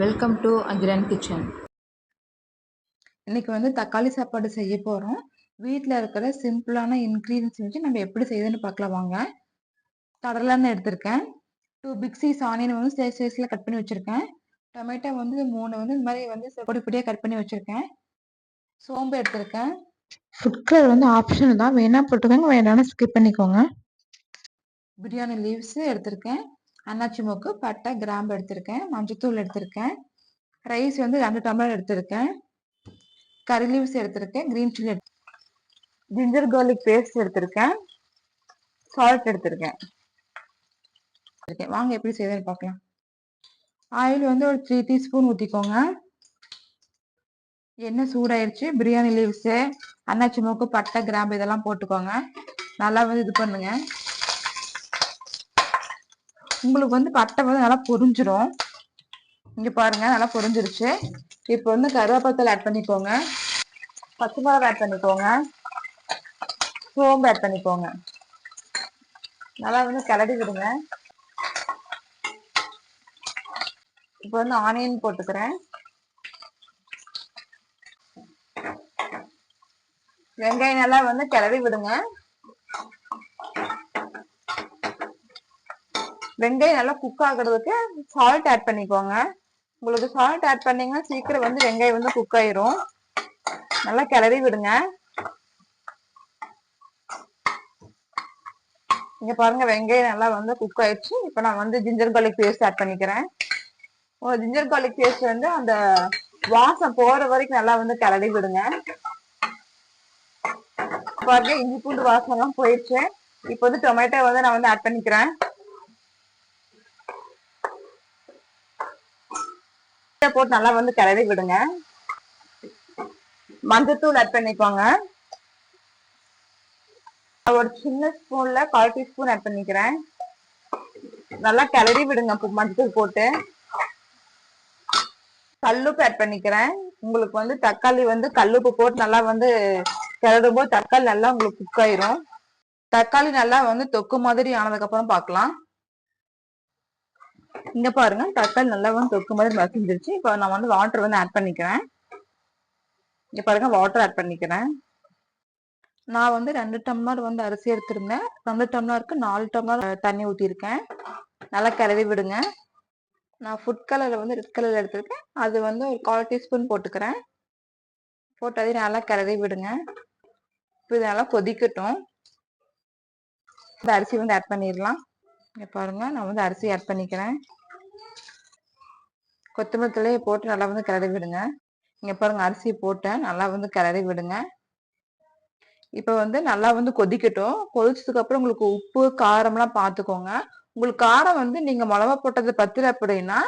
Welcome to அஜிரன் kitchen இன்னைக்கு வந்து தக்காளி சாப்பாடு செய்ய போகிறோம் வீட்டில் இருக்கிற சிம்பிளான இன்க்ரீடியன்ஸ் வச்சு நம்ம எப்படி செய்யுதுன்னு பார்க்கலாம் வாங்க. கடலைன்னு எடுத்திருக்கேன். டூ பிக் சைஸ் ஆனியன் வந்து சைஸ் சைஸில் கட் பண்ணி வச்சுருக்கேன். டொமேட்டோ வந்து மூணு வந்து இந்த மாதிரி வந்து பொடி பொடியாக கட் பண்ணி வச்சுருக்கேன். சோம்பு எடுத்திருக்கேன். ஃபுட் கலர் வந்து ஆப்ஷனல் தான். வேணா போட்டுக்கோங்க. வேணாலும் ஸ்கிப் பண்ணிக்கோங்க. பிரியாணி லீவ்ஸு எடுத்திருக்கேன். அன்னாச்சி மூக்கு பட்டை கிராம்பு எடுத்திருக்கேன் மஞ்சத்தூள் எடுத்திருக்கேன் ரைஸ் வந்து ரெண்டு டம்ளர் எடுத்திருக்கேன் கறி லீவ்ஸ் எடுத்திருக்கேன் green chilli ginger garlic paste எடுத்திருக்கேன் சால்ட் எடுத்திருக்கேன். வாங்க எப்படி செய்யுதுன்னு பார்க்கலாம் ஆயில் வந்து ஒரு த்ரீ டீஸ்பூன் ஊற்றிக்கோங்க எண்ணெய் சூடாயிருச்சு பிரியாணி லீவ்ஸு அன்னாச்சி மூக்கு பட்டை கிராம்பு இதெல்லாம் போட்டுக்கோங்க. நல்லா வந்து இது பண்ணுங்க. உங்களுக்கு வந்து பட்டை வந்து நல்லா பொரிஞ்சிரும். இங்க பாருங்க நல்லா பொரிஞ்சிருச்சு. இப்போ வந்து கருவேப்பத்தல் ஆட் பண்ணிக்கோங்க. பச்சை மிளகா ஆட் பண்ணிக்கோங்க. சோம்பு ஆட் பண்ணிக்கோங்க. நல்லா வந்து கிளறி விடுங்க. இப்போ வந்து ஆனியன் போட்டுக்கிறேன். வெங்காயம் நல்லா வந்து கிளறி விடுங்க. வெங்காயம் நல்லா குக் ஆகுறதுக்கு சால்ட் ஆட் பண்ணிக்கோங்க. உங்களுக்கு சால்ட் ஆட் பண்ணீங்கன்னா சீக்கிரம் வந்து வெங்காயம் வந்து குக் ஆயிரும். நல்லா கிளறி விடுங்க. இங்க பாருங்க வெங்காயம் நல்லா வந்து குக் ஆயிடுச்சு. இப்போ நான் வந்து ஜிஞ்சர் கார்லிக் பேஸ்ட் ஆட் பண்ணிக்கிறேன். ஜிஞ்சர் கார்லிக் பேஸ்ட் வந்து அந்த வாசம் போற வரைக்கும் நல்லா வந்து கிளறி விடுங்க. பாருங்க இஞ்சி பூண்டு வாசம் எல்லாம் போயிடுச்சு. இப்போ வந்து டொமேட்டோ வந்து நான் வந்து ஆட் பண்ணிக்கிறேன். போட்டு நல்லா வந்து கிளறி விடுங்க. மஞ்சத்தூள் ஆட் பண்ணிக்கோங்க. ஒரு சின்ன ஸ்பூன்ல கால் டீஸ்பூன் ஆட் பண்ணிக்கிறேன். நல்லா கிளறி விடுங்க மஞ்சத்தூள் போட்டு. கல்லுப்பு ஆட் பண்ணிக்கிறேன். உங்களுக்கு வந்து தக்காளி வந்து கல்லுப்பு போட்டு நல்லா வந்து கிளறும் போது தக்காளி நல்லா உங்களுக்கு குக் ஆயிரும். தக்காளி நல்லா வந்து தொக்கு மாதிரி ஆனதுக்கு அப்புறம் பார்க்கலாம். இங்க பாருங்க தக்காளி நல்லா வந்து தொக்கு மாதிரி மசிஞ்சிருச்சு. இப்போ நான் வந்து வாட்டர் வந்து ஆட் பண்ணிக்கிறேன். இங்க பாருங்க வாட்டர் ஆட் பண்ணிக்கிறேன். நான் வந்து ரெண்டு டம்ளர் வந்து அரிசி எடுத்திருந்தேன். ரெண்டு டம்ளருக்கு நாலு டம்ளர் தண்ணி ஊற்றிருக்கேன் நல்லா கிளறி விடுங்க. நான் ஃபுட் கலரில் வந்து ரெட் கலரில் எடுத்திருக்கேன். அது வந்து ஒரு கால் டீஸ்பூன் போட்டுக்கிறேன். போட்டு அதையும் நல்லா கிளறி விடுங்க. இப்போ இது நல்லா கொதிக்கட்டும். இந்த அரிசி வந்து ஆட் பண்ணிடலாம். இங்கே பாருங்க நான் வந்து அரிசி ஆட் பண்ணிக்கிறேன். கொத்தமல்லி தலையை போட்டு நல்லா வந்து கிளறி விடுங்க. இங்கே பாருங்க அரிசி போட்டேன். நல்லா வந்து கிளறி விடுங்க. இப்போ வந்து நல்லா வந்து கொதிக்கட்டும். கொதிச்சதுக்கு அப்புறம் உங்களுக்கு உப்பு காரம்லாம் பார்த்துக்கோங்க உங்களுக்கு காரம் வந்து நீங்கள் மிளகா போட்டது பத்திர அப்படின்னா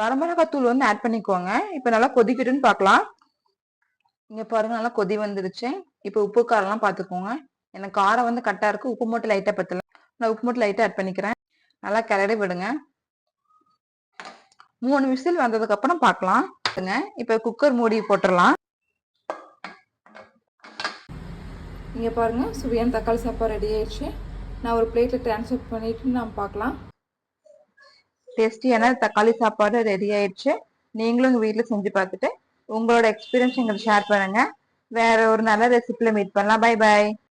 வரமிளகாத்தூள் வந்து ஆட் பண்ணிக்கோங்க. இப்போ நல்லா கொதிக்கட்டும்னு பார்க்கலாம் இங்கே பாருங்க நல்லா கொதி வந்துருச்சு. இப்போ உப்பு காரம்லாம் பார்த்துக்கோங்க எனக்கு காரம் வந்து கரெக்டாக இருக்குது உப்பு மட்டும் லைட்டாக பற்றல நான் உப்பு மட்டும் லைட்டாக ஆட் பண்ணிக்கிறேன். நல்லா கிளறி விடுங்க. மூணு விசில் வந்ததுக்கு அப்புறம் பார்க்கலாம். இப்போ குக்கர் மூடி போட்டுடலாம். இங்க பாருங்க சுவையான தக்காளி சாப்பாடு ரெடி ஆயிடுச்சு. நான் ஒரு பிளேட்ல டிரான்ஸ்ஃபர் பண்ணிட்டு நாம் பார்க்கலாம். டேஸ்டியான தக்காளி சாப்பாடு ரெடி ஆயிடுச்சு. நீங்களும் உங்க வீட்டில் செஞ்சு பார்த்துட்டு உங்களோட எக்ஸ்பீரியன்ஸ் எங்களுக்கு ஷேர் பண்ணுங்க. வேற ஒரு நல்ல ரெசிபில மீட் பண்ணலாம். Bye bye